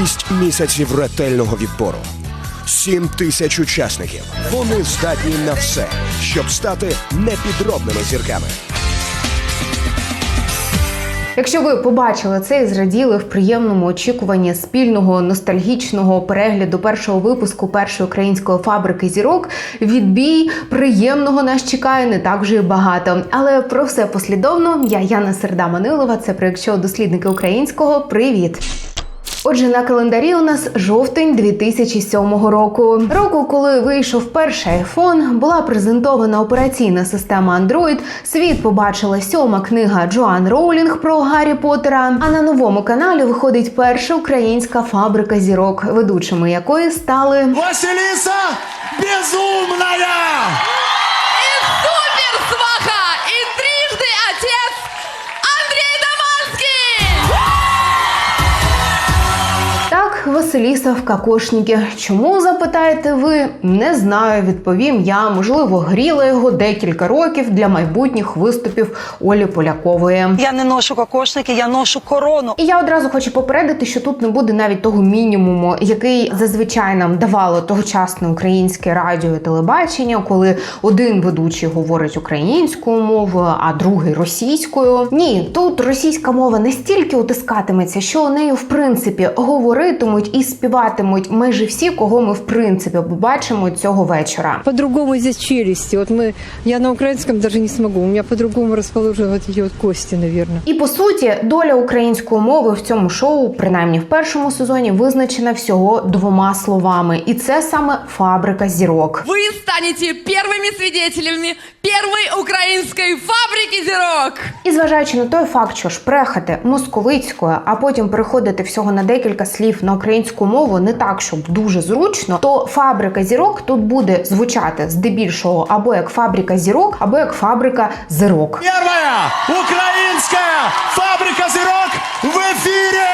Шість місяців ретельного відбору. Сім тисяч учасників. Вони здатні на все, щоб стати непідробними зірками. Якщо ви побачили це і зраділи в приємному очікуванні спільного ностальгічного перегляду першого випуску першої української фабрики зірок, відбій приємного нас чекає не так вже й багато. Але про все послідовно. Я Яна Серда Манилова. Це проєкт «Шоу дослідники українського. Привіт! Отже, на календарі у нас жовтень 2007 року. Року, коли вийшов перший iPhone, була презентована операційна система Android, світ побачила сьома книга Джоан Роулінг про Гаррі Поттера. А на новому каналі виходить перша українська фабрика зірок, ведучими якої стали Василиса Безумная! Василіса в кокошникі. Чому запитаєте ви? Не знаю. Відповім я. Можливо, гріла його декілька років для майбутніх виступів Олі Полякової. Я не ношу кокошники, я ношу корону. І я одразу хочу попередити, що тут не буде навіть того мінімуму, який зазвичай нам давало тогочасне українське радіо і телебачення, коли один ведучий говорить українською мовою, а другий російською. Ні, тут російська мова настільки утискатиметься, що нею в принципі говоритимуть і співатимуть майже всі, кого ми в принципі побачимо цього вечора. По-другому здесь челюсти. Вот мы, я на украинском даже не смогу. У меня по-другому расположены вот эти вот кости, наверное. І по суті, доля української мови в цьому шоу, принаймні в першому сезоні, визначена всього двома словами, і це саме фабрика зірок. Вы станете первыми свидетелями первой украинской фабрики зирок! І зважаючи на той факт, що шпрехати московицькою, а потім переходити всього на декілька слів на українську мову не так, щоб дуже зручно, то фабрика зірок тут буде звучати здебільшого або як фабрика зірок, або як фабрика зірок. Первая украинская фабрика зирок в эфире!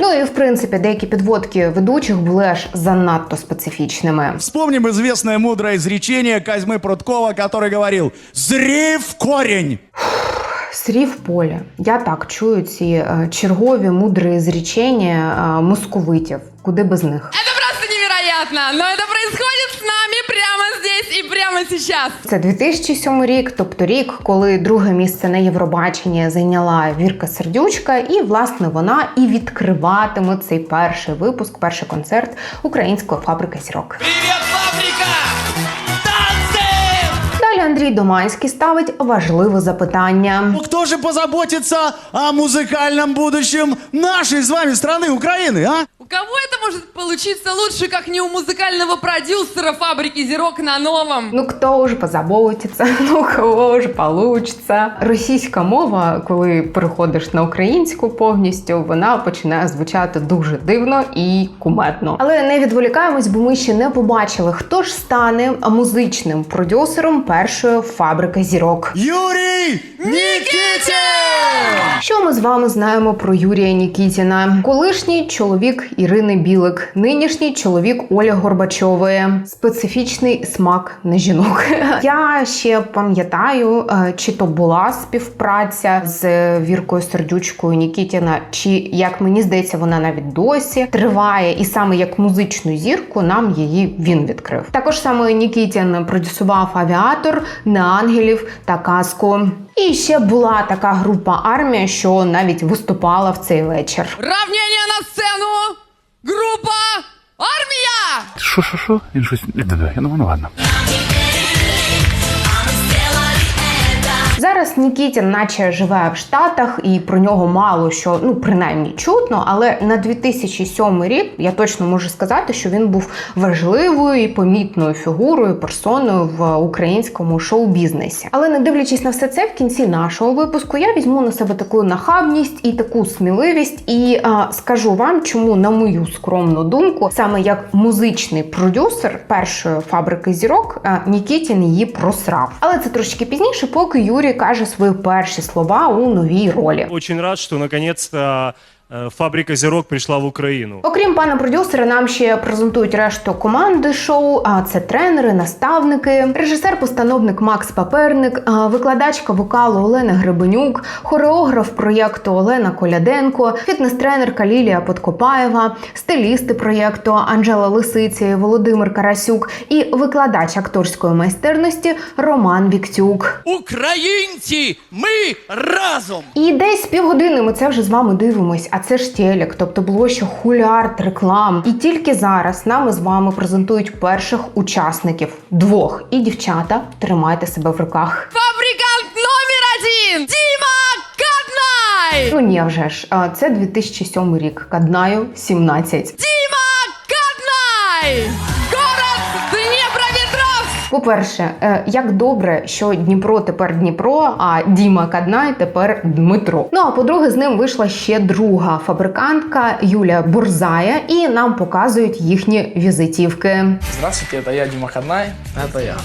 Ну і в принципі деякі підводки ведучих були аж занадто специфічними. Вспомним известное мудрое изречение Козьмы Пруткова, который говорил «Зри в корень!» Срі в полі. Я так чую ці е, чергові мудрі зрічення е, московитів. Куди без них? Это просто невероятно, но это происходит с нами прямо здесь и прямо сейчас. Це 2007 рік, тобто рік, коли друге місце на Євробаченні зайняла Вірка Сердючка, і власне вона і відкриватиме цей перший випуск, перший концерт української фабрики зірок. Привет, Андрій Доманський ставить важливе запитання. Ну, Кто же позаботится о музыкальном будущем нашей с вами страны Украины, а? Кого это может получиться лучше, как не у музыкального продюсера фабрики зирок на новом? Ну хто ж позаботиться, ну кого ж получиться. Російська мова, коли переходиш на українську повністю, вона починає звучати дуже дивно і кумедно. Але не відволікаємось, бо ми ще не побачили, хто ж стане музичним продюсером першої фабрики зірок. Юрий Никитин! Що ми з вами знаємо про Юрія Нікітіна? Колишній чоловік Ірини Білик, нинішній чоловік Олі Горбачової. Специфічний смак на жінок. Я ще пам'ятаю, е, чи то була співпраця з Віркою Сердючкою Нікітіна, чи як мені здається, вона навіть досі триває, і саме як музичну зірку нам її він відкрив. Також саме Нікітін продюсував авіатор, неангелів та казку. І ще була така група армія, що навіть виступала в цей вечір. Равнение на сцену! Группа армія! Що, що, що? Він щось. Ну ладно. Зараз Нікітін, наче живе в Штатах, і про нього мало що, ну принаймні чутно. Але на 2007 рік я точно можу сказати, що він був важливою і помітною фігурою, персоною в українському шоу-бізнесі. Але не дивлячись на все це, в кінці нашого випуску я візьму на себе таку нахабність і таку сміливість, і а, скажу вам, чому, на мою скромну думку, саме як музичний продюсер першої фабрики зірок, а, Нікітін її просрав. Але це трошки пізніше, поки Юрій каже свої перші слова у новій ролі. Очень рад, що наконец-то фабрика зірок прийшла в Україну. Окрім пана продюсера, нам ще презентують решту команди шоу. А це тренери, наставники, режисер-постановник Макс Паперник, викладачка вокалу Олена Гребенюк, хореограф проєкту Олена Коляденко, фітнес-тренерка Лілія Подкопаєва, стилісти проєкту Анжела Лисиці, Володимир Карасюк і викладач акторської майстерності Роман Віктюк. Українці, ми разом! І десь півгодини ми це вже з вами дивимось, а це ж телек, тобто було ще хулярд реклам. І тільки зараз нами з вами презентують перших учасників двох. І дівчата, тримайте себе в руках. Фабрикант номер один! Діма Каднай! Ну ні, вже ж це 2007 рік. Каднаю 17. Діма Каднай! По-перше, е, як добре, що Дніпро тепер Дніпро, а Діма Каднай тепер Дмитро. Ну а по-друге, з ним вийшла ще друга фабрикантка Юлія Бурзая, і нам показують їхні візитівки. Здравствуйте, это я Дима Хаднай. Это я.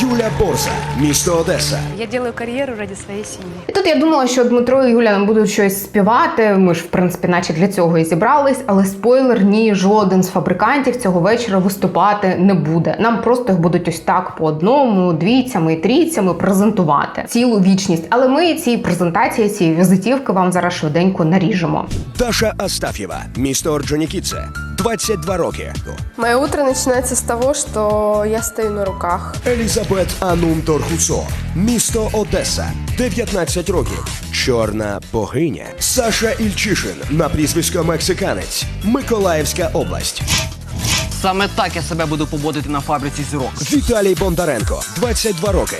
Юля Борза, місто Одеса. Я делаю карьеру ради своей семьи. І тут я думала, що Дмитро і Юля нам будуть щось співати. Ми ж, в принципі, наче для цього і зібрались, але спойлер, ні, жоден з фабрикантів цього вечора виступати не буде. Нам просто їх будуть ось так по одному, двійцями і трійцями презентувати цілу вічність. Але ми ці презентації, ці візитівки вам зараз швиденько наріжемо. Даша Астаф'єва, місто Орджонікідзе, 22 роки. Мое утро начинается с того, что я стою на руках. Елізабет Анум Торхусо, місто Одеса, 19 років. Чорна богиня. Саша Ільчишин на прізвисько Мексиканець, Миколаївська область. Саме так я себе буду поводити на фабриці зірок. Віталій Бондаренко, 22 роки.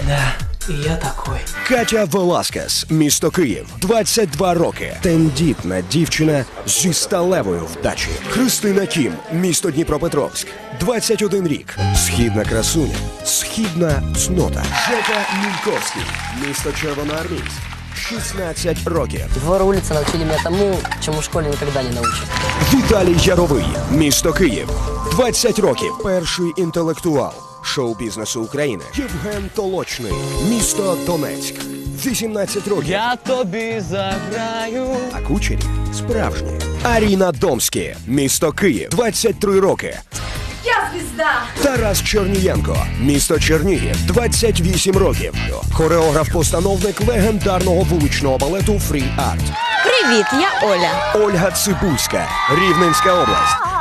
І я такой. Катя Веласкес, місто Київ, 22 роки. Тендітна дівчина зі сталевою вдачі. Христина Кім, місто Дніпропетровськ, 21 рік. Східна красуня, східна цнота. Жека Мінковський, місто Червоноармійськ, 16 років. Двор улицы научили меня тому, чему в школе никогда не научат. Віталій Яровий, місто Київ, 20 років. Перший інтелектуал шоу-бізнесу України. Євген Толочний, місто Донецьк, 18 років. Я тобі заграю. А кучері справжні. Аріна Домські, місто Київ, 23 роки. Я звезда! Тарас Чернієнко, місто Чернігів, 28 років. Хореограф-постановник легендарного вуличного балету Фрі Арт. Привіт, я Оля. Ольга Цибульська, Рівненська область.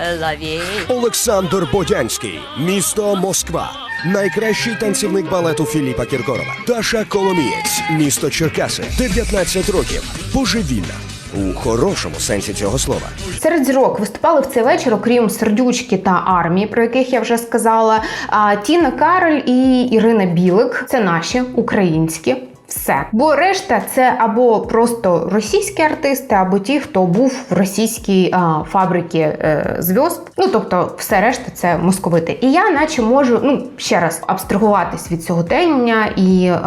Ловей. Олександр Бодянський, місто Москва. Найкращий танцівник балету Філіпа Кіркорова. Даша Коломієць, місто Черкаси, 19 років. Божевільна. У хорошому сенсі цього слова. Серед зірок виступали в цей вечір, окрім сердючки та армії, про яких я вже сказала. А Тіна Кароль і Ірина Білик це наші українські. Все, бо решта це або просто російські артисти, або ті, хто був в російській а, фабриці е, зв'язд. Ну тобто, все решта це московити. І я, наче, можу ну ще раз абстрагуватись від цього тення і е,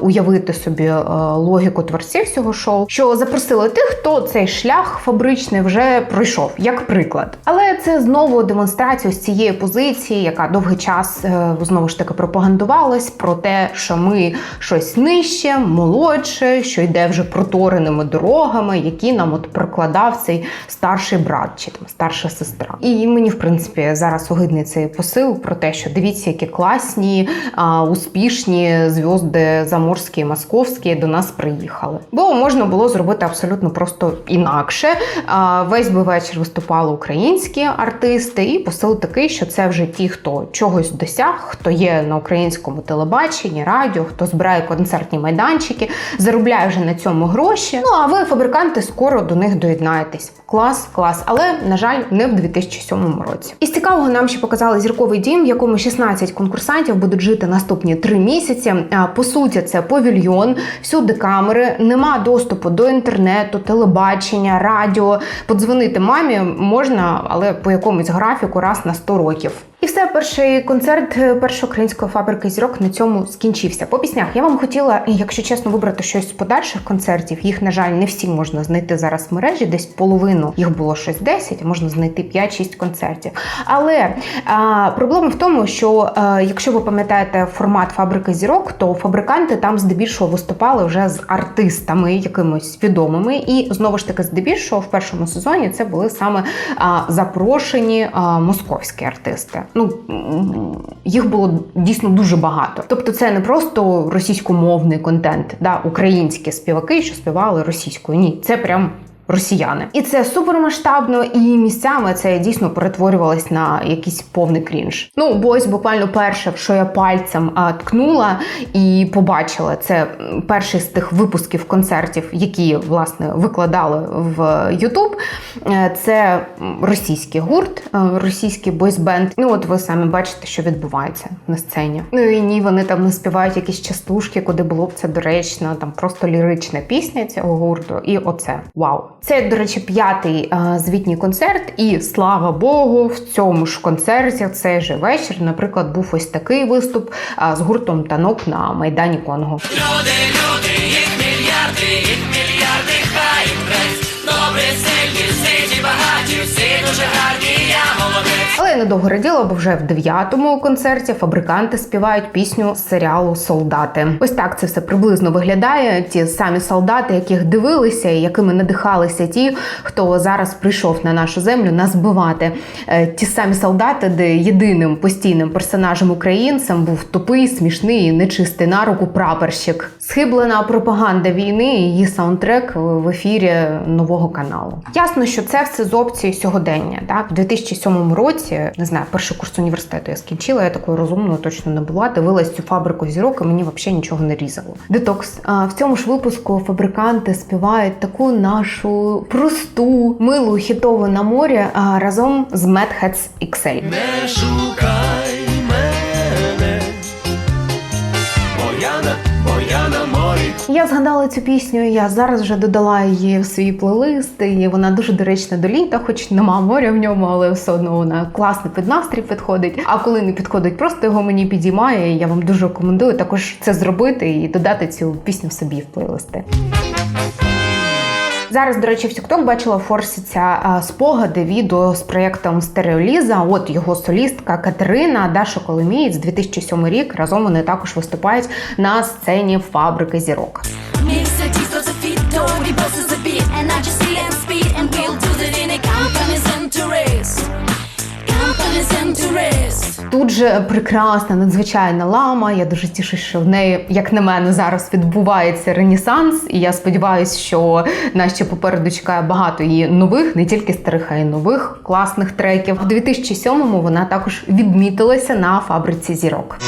уявити собі е, логіку творців цього шоу, що запросили тих, хто цей шлях фабричний вже пройшов, як приклад. Але це знову демонстрація з цієї позиції, яка довгий час е, знову ж таки пропагандувалась про те, що ми щось нижче, молодше, що йде вже протореними дорогами, які нам от прокладав цей старший брат чи там старша сестра. І мені, в принципі, зараз огидний цей посил про те, що дивіться, які класні, а, успішні зв'язди заморські, московські до нас приїхали. Бо можна було зробити абсолютно просто інакше. А, Весь би вечір виступали українські артисти, і посил такий, що це вже ті, хто чогось досяг, хто є на українському телебаченні, радіо, хто збирає концертні майданчики, заробляє вже на цьому гроші. Ну а ви, фабриканти, скоро до них доєднаєтесь. Клас, клас, але на жаль, не в 2007 році. Із цікавого нам ще показали зірковий дім, в якому 16 конкурсантів будуть жити наступні три місяці. По суті, це павільйон, всюди камери, нема доступу до інтернету, телебачення, радіо. Подзвонити мамі можна, але по якомусь графіку раз на 100 років. Все, перший концерт е, першої української фабрики зірок на цьому скінчився. По піснях я вам хотіла, якщо чесно, вибрати щось з подальших концертів. Їх, на жаль, не всі можна знайти зараз в мережі. Десь половину їх було щось 10, а можна знайти 5-6 концертів. Але а, проблема в тому, що а, якщо ви пам'ятаєте формат фабрики зірок, то фабриканти там здебільшого виступали вже з артистами якимось відомими. І знову ж таки, здебільшого в першому сезоні це були саме а, запрошені а, московські артисти. Ну їх було дійсно дуже багато. Тобто, це не просто російськомовний контент, да, українські співаки, що співали російською. Ні, це прям. Росіяни, і це супермасштабно, і місцями це дійсно перетворювалось на якийсь повний крінж. Ну бо ось буквально перше, що я пальцем а, ткнула і побачила, це перший з тих випусків концертів, які власне викладали в YouTube. Е, Це російський гурт, е, російський бойсбенд. Ну от ви самі бачите, що відбувається на сцені. Ну і ні, вони там не співають якісь частушки, куди було б це доречно, там просто лірична пісня цього гурту. І оце вау. Це, до речі, п'ятий е, звітній концерт, і слава Богу, в цьому ж концерті цей же вечір, наприклад, був ось такий виступ е, з гуртом танок на майдані Конго. Але недовго раділа, бо вже в дев'ятому концерті фабриканти співають пісню з серіалу Солдати. Ось так це все приблизно виглядає. Ті самі солдати, яких дивилися, і якими надихалися ті, хто зараз прийшов на нашу землю нас збивати. Е, Ті самі солдати, де єдиним постійним персонажем українцем був тупий, смішний, нечистий на руку прапорщик. Схиблена пропаганда війни і її саундтрек в ефірі нового каналу. Ясно, що це все з опції сьогодення. Так, в 2007 році, не знаю, перший курс університету я скінчила, я такою розумною точно не була. Дивилась цю фабрику зірок, і мені взагалі нічого не різало. Детокс. В цьому ж випуску фабриканти співають таку нашу просту, милу хітову на морі разом з Mad Hats XL. Не шукай Я згадала цю пісню. Я зараз вже додала її в свій плейлист, і вона дуже доречна до літа, хоч нема моря в ньому, але все одно вона класно під настрій підходить. А коли не підходить, просто його мені підіймає. І я вам дуже рекомендую також це зробити і додати цю пісню собі в плейлисти. Зараз, до речі, в TikTok бачила форситься спогади відео з проєктом Стереоліза. От його солістка Катерина Даша Коломієць, 2007 рік. Разом вони також виступають на сцені фабрики зірок. Тут же прекрасна, надзвичайна лама. Я дуже тішусь, що в неї, як на мене, зараз відбувається ренесанс. І я сподіваюся, що нас ще попереду чекає багато її нових, не тільки старих, а й нових класних треків. В 2007-му вона також відмітилася на фабриці зірок.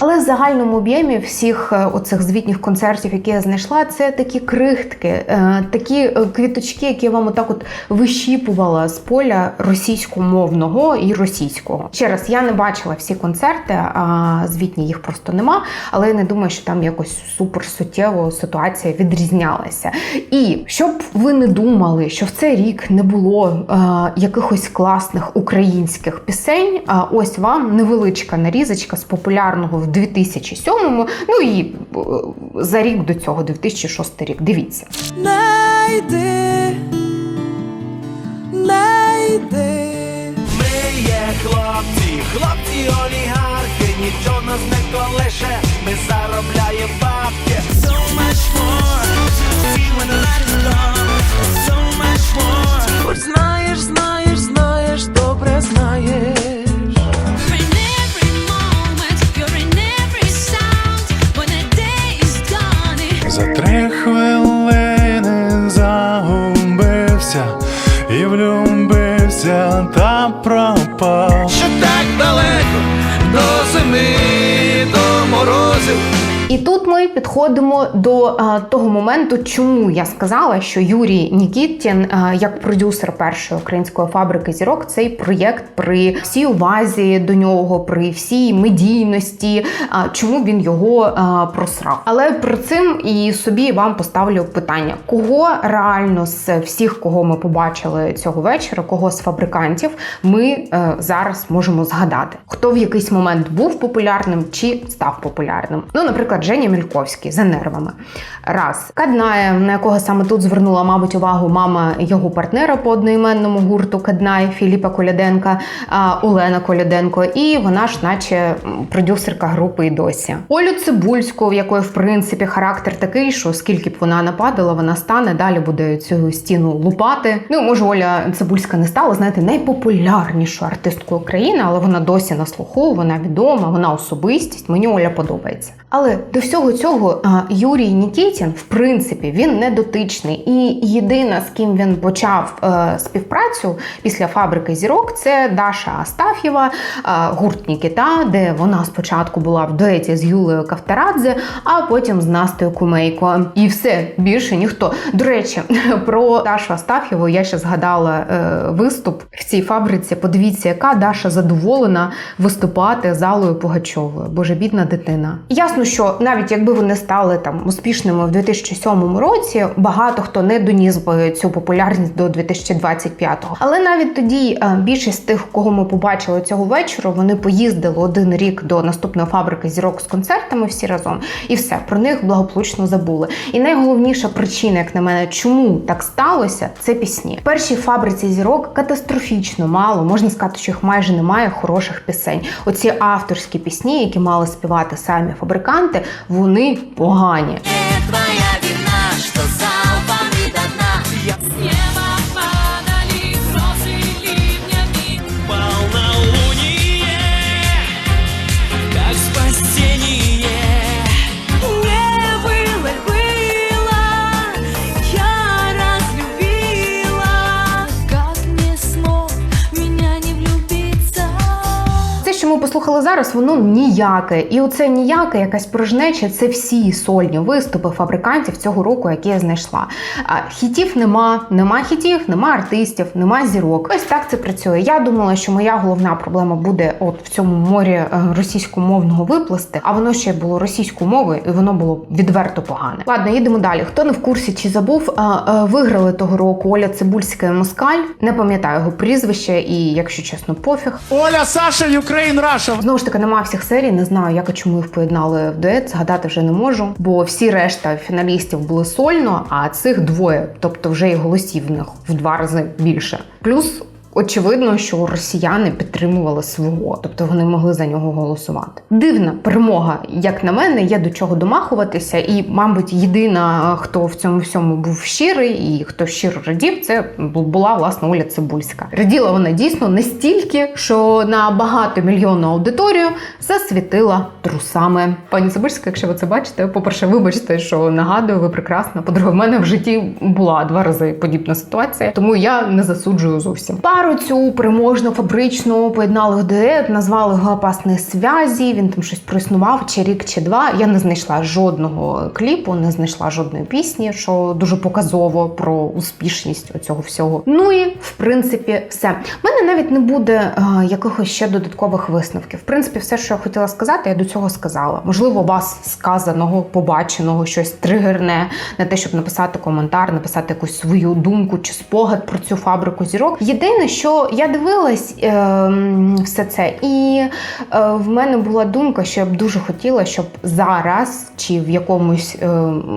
Але загальному об'ємі всіх е, оцих звітніх концертів, які я знайшла, це такі крихтки, е, такі е, квіточки, які я вам отак от вищіпувала з поля російськомовного і російського. Ще раз, я не бачила всі концерти, а звітні їх просто нема. Але я не думаю, що там якось супер суттєво ситуація відрізнялася. І щоб ви не думали, що в цей рік не було е, якихось класних українських пісень, а ось вам невеличка нарізочка з популярного в 2007-му, ну і е, за рік до цього, 2006 рік. Дивіться. Не йди, не йди Ми є хлопці, хлопці олігархи, нічого нас не колише, ми заробляємо бабки. So much more, when the light is gone, so much more. Хоч знаєш, знаєш, знаєш, добре знаєш. Тут підходимо до е, того моменту, чому я сказала, що Юрій Нікітін, е, як продюсер першої української фабрики зірок, цей проєкт при всій увазі до нього, при всій медійності, е, чому він його просрав. Але при цим і собі вам поставлю питання: кого реально з всіх, кого ми побачили цього вечора, кого з фабрикантів, ми зараз можемо згадати, хто в якийсь момент був популярним чи став популярним. Ну, наприклад, Женя Мільковський за нервами. Раз Каднаєв, на якого саме тут звернула, мабуть, увагу мама його партнера по одноіменному гурту Каднай Філіпа Коляденка, Олена Коляденко, і вона ж, наче продюсерка групи і досі. Олю Цибульську, в якої в принципі характер такий, що скільки б вона нападала, вона стане далі буде цю стіну лупати. Ну може, Оля Цибульська не стала, знаєте, найпопулярнішою артисткою України, але вона досі на слуху, вона відома, вона особистість. Мені Оля подобається. Але до всього цього Юрій Нікітін, в принципі, він не дотичний. І єдина, з ким він почав е, співпрацю після фабрики зірок, це Даша Астаф'єва, е, гурт Нікіта, де вона спочатку була в дуеті з Юлею Кавтарадзе, а потім з Настею Кумейко. І все більше ніхто. До речі, про Дашу Астаф'єву я ще згадала е, виступ в цій фабриці. Подивіться, яка Даша задоволена виступати залою Пугачовою. Боже, бідна дитина. Ясно, що навіть якби вони стали там успішними в 2007 році, багато хто не доніс би цю популярність до 2025-го. Але навіть тоді е, більшість тих, кого ми побачили цього вечора, вони поїздили один рік до наступної фабрики зірок з концертами всі разом, і все про них благополучно забули. І найголовніша причина, як на мене, чому так сталося, це пісні. В першій фабриці зірок катастрофічно мало, можна сказати, що їх майже немає хороших пісень. Оці авторські пісні, які мали співати самі фабриканти, вони погані. Не Твоя вина, что що зараз, воно ніяке. І оце ніяке, якась порожнеча, це всі сольні виступи фабрикантів цього року, які я знайшла. Хітів нема, нема хітів, нема артистів, нема зірок. Ось так це працює. Я думала, що моя головна проблема буде от в цьому морі е, російськомовного випласти, а воно ще було російською мовою, і воно було відверто погане. Ладно, їдемо далі. Хто не в курсі чи забув, а, виграли того року Оля Цибульська Москаль. Не пам'ятаю його прізвище, і якщо чесно, пофіг. Оля, Саша, Юкрейн, Раша. Знову ж таки, нема всіх серій, не знаю, як і чому їх поєднали в дует, згадати вже не можу. Бо всі решта фіналістів були сольно, а цих двоє, тобто вже і голосів в них в два рази більше. Плюс. Очевидно, що росіяни підтримували свого, тобто вони могли за нього голосувати. Дивна перемога, як на мене, є до чого домахуватися, і, мабуть, єдина, хто в цьому всьому був щирий і хто щиро радів, це була власне Оля Цибульська. Раділа вона дійсно настільки, що на багатомільйонну аудиторію засвітила трусами. Пані Цибульська, якщо ви це бачите, по-перше, вибачте, що нагадую, ви прекрасна. По-друге, в мене в житті була два рази подібна ситуація, тому я не засуджую зовсім. Пару цю переможну фабричну поєднали в назвали його опасні зв'язі. Він там щось проіснував чи рік, чи два. Я не знайшла жодного кліпу, не знайшла жодної пісні, що дуже показово про успішність цього всього. Ну і в принципі, все. У мене навіть не буде е, якихось ще додаткових висновків. В принципі, все, що я хотіла сказати, я до цього сказала. Можливо, вас сказаного, побаченого, щось тригерне на те, щоб написати коментар, написати якусь свою думку чи спогад про цю фабрику зірок. Єдине, що я дивилась е, все це, і е, в мене була думка, що я б дуже хотіла, щоб зараз чи в якомусь е,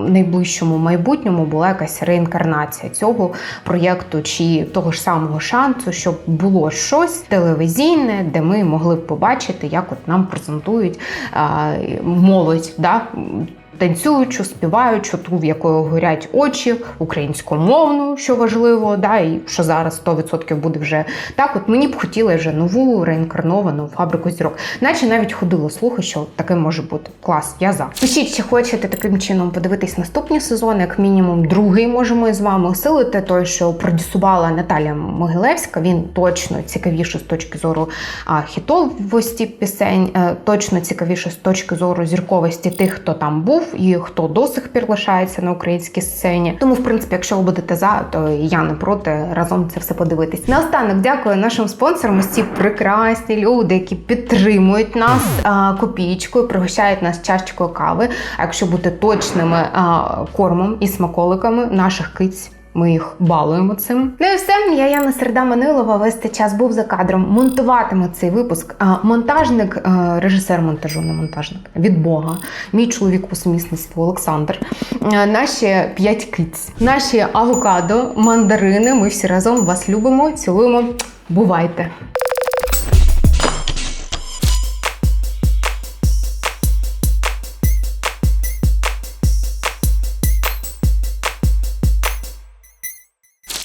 найближчому майбутньому була якась реінкарнація цього проєкту чи того ж самого шансу, щоб було щось телевізійне, де ми могли б побачити, як от нам презентують е, молодь. Да? Танцюючу, співаючу, ту, в якої горять очі, українськомовну, що важливо, да, і що зараз 100% буде вже так. От мені б хотіли вже нову реінкарновану фабрику зірок. Наче навіть ходило слухи, що таке може бути. Клас, я за. Пишіть, чи хочете таким чином подивитись наступні сезони, як мінімум, другий можемо із вами усилити. Той, що продюсувала Наталя Могилевська, він точно цікавіший з точки зору а, хітовості пісень, е, точно цікавіше з точки зору зірковості тих, хто там був і хто до сих пір лишається на українській сцені. Тому, в принципі, якщо ви будете за, то я не проти разом це все подивитись. Наостанок дякую нашим спонсорам. Ось ці прекрасні люди, які підтримують нас а, копійкою, пригощають нас чашечкою кави. А якщо бути точними а, кормом і смаколиками наших киць. Ми їх балуємо цим. Ну і все. Я Яна Середа Манилова. Весь цей час був за кадром. Монтуватиме цей випуск. А, монтажник, режисер монтажу, не монтажник від Бога. Мій чоловік по сумісництву Олександр. Наші п'ять киць, наші авокадо, мандарини. Ми всі разом вас любимо, цілуємо. Бувайте!